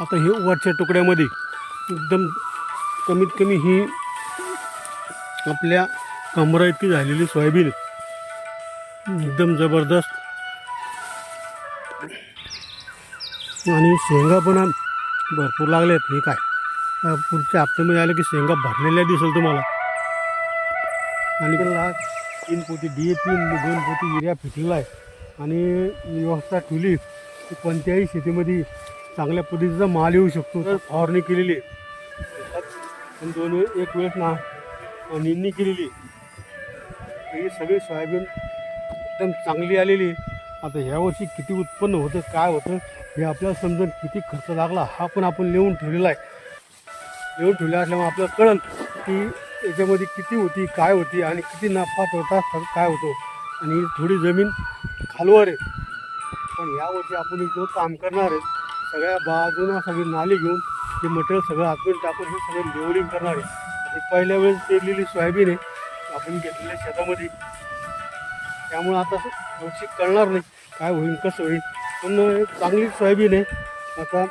आता हे वरच्या तुकड्यामध्ये एकदम कमीत कमी ही आपल्या कमरा इतकी झालेली सोयाबीन. एकदम जबरदस्त. आणि शेंगा पण भरपूर भरपूर लागल्यात. हे काय? पुढच्या हप्त्यामध्ये आलं की शेंगा भरलेल्या दिसेल तुम्हाला. आणि त्याला तीन पोती डी ए पी दोन पोती युरिया फिटलेला आहे. आणि व्यवस्था ठेवली. कोणत्याही शेतीमध्ये चांगल्या पद्धतीचा माल येऊ शकतो. तर फवारणी केलेली आहे. दोन वेळ एक वेळेस ना निंदणी केलेली हे ही सगळी सोयाबीन एकदम चांगली आलेली आता ह्यावर्षी किती उत्पन्न होतं काय होतं हे आपल्याला समजून किती खर्च लागला हा पण आपण लिहून ठेवलेला आहे. लिहून ठेवल्या असल्यामुळे आपल्याला कळन की याच्यामध्ये किती होती काय होती आणि किती नफा तोटा काय होतो. आणि थोडी जमीन खालवर आहे. पण या वर्षी आपण इथं काम करणार आहे. सगळ्या बाजूनं सगळी नाली घेऊन ते मटेरियल सगळं आतून टाकून हे सगळं लेवलिंग करणार आहे. आणि पहिल्या वेळेस पेरलेली सोयाबीन आहे आपण घेतलेल्या शेतामध्ये. त्यामुळं आता वर्षी कळणार नाही काय होईल कसं होईल. पण चांगली सोयाबीन आहे. आता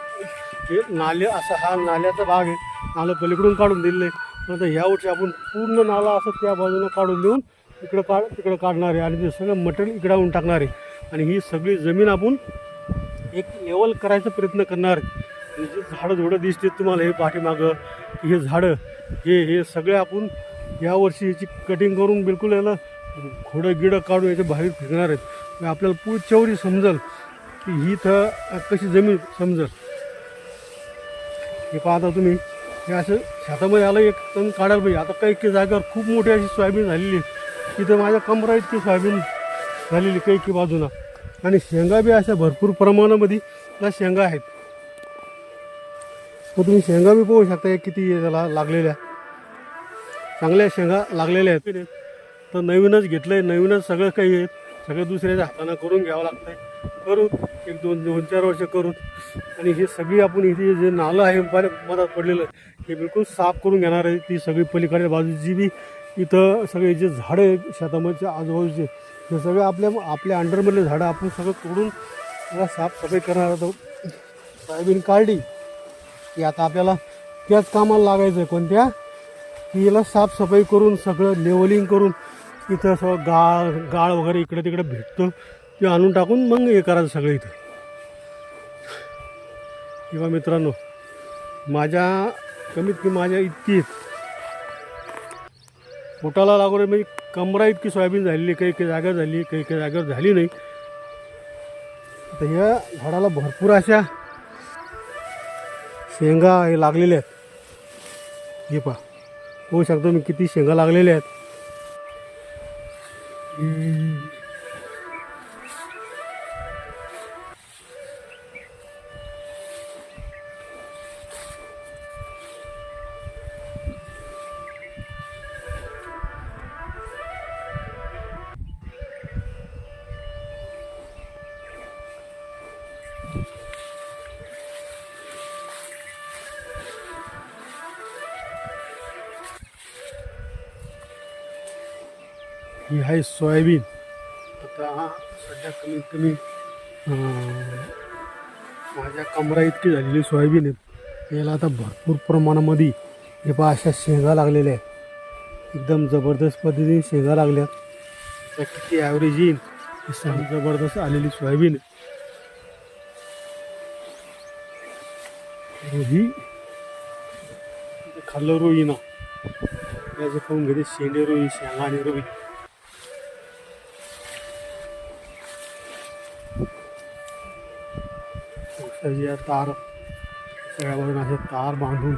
हे नाले असा हा नाल्याचा भाग आहे. नालं पलीकडून काढून दिलेलं आहे. पण आता ह्या वर्षी आपण पूर्ण नाला असं त्या बाजूनं काढून देऊन इकडं काढ तिकडं काढणार आहे. आणि ते सगळं मटेरियल इकडं आणून टाकणार आहे. आणि ही सगळी जमीन आपण एक लेवल करायचा प्रयत्न करणार. आहे जे झाडं झुडं दिसते तुम्हाला हे पाठीमागं हे झाडं हे हे सगळे आपण यावर्षी याची कटिंग करून बिलकुल याला खोडं गिडं काढून याच्या बाहेर फेकणार आहेत. आपल्याला पुढच्यावरी समजेल समजल की ही इथं कशी जमीन समजल. हे पाहता तुम्ही हे असं शेतामध्ये आलं एक तण काढायला पाहिजे. आता काही काही जागेवर खूप मोठी अशी सोयाबीन झालेली आहे. तिथं माझ्या कमरा इतकी सोयाबीन झालेली काही की बाजूला आणि शेंगा बी अशा भरपूर प्रमाणामध्ये त्या शेंगा आहेत. मग तुम्ही शेंगा बी पाहू शकता किती त्याला लागलेल्या. चांगल्या शेंगा लागलेल्या आहेत. तर नवीनच घेतलं आहे नवीनच सगळं काही आहे. सगळं दुसऱ्याच्या हातानं करून घ्यावं लागतं आहे करू एक दोन दोन चार वर्ष करू आणि हे सगळी आपण इथे जे नालं आहे मधात पडलेलं हे बिलकुल साफ करून घेणार आहे. ती सगळी पलीकडच्या बाजूची बी इथं सगळे जे झाडं आहेत शेतामधच्या आजूबाजूचे हे सगळे आपल्या आपल्या अंडरमधले झाडं आपण सगळं तोडून त्याला साफसफाई करणार आहोत. सोयाबीन काढली की आता आपल्याला त्याच कामाला लागायचं आहे कोणत्या? की याला साफसफाई करून सगळं लेवलिंग करून इथं सगळं गाळ गाळ वगैरे इकडे तिकडे भेटतो ते आणून टाकून मग हे करायचं सगळं इथं. किंवा मित्रांनो माझ्या कमीत कमी माझ्या इतकी पोटाला लागून म्हणजे कमरा इतकी सोयाबीन झालेली काही काही जागा झाली काही काही जागेवर झाली नाही. तर ह्या झाडाला भरपूर अशा शेंगा हे लागलेल्या आहेत. हे पहा. होऊ शकतो मी किती शेंगा लागलेल्या आहेत. ही आहे सोयाबीन. आता सध्या कमीत कमी माझ्या कमरा इतकी झालेली सोयाबीन आहे. याला आता भरपूर प्रमाणामध्ये हे पहा अशा शेंगा लागलेल्या आहेत. एकदम जबरदस्त पद्धतीने शेंगा लागल्यात. त्या किती ॲव्हरेज येईल ही सगळी जबरदस्त आलेली सोयाबीन रोही खाल्लं रोही ना याचं खाऊन घेते शेंडे रोही शेंगा आणि रोही तार सगळ्या बाजून असे तार बांधून.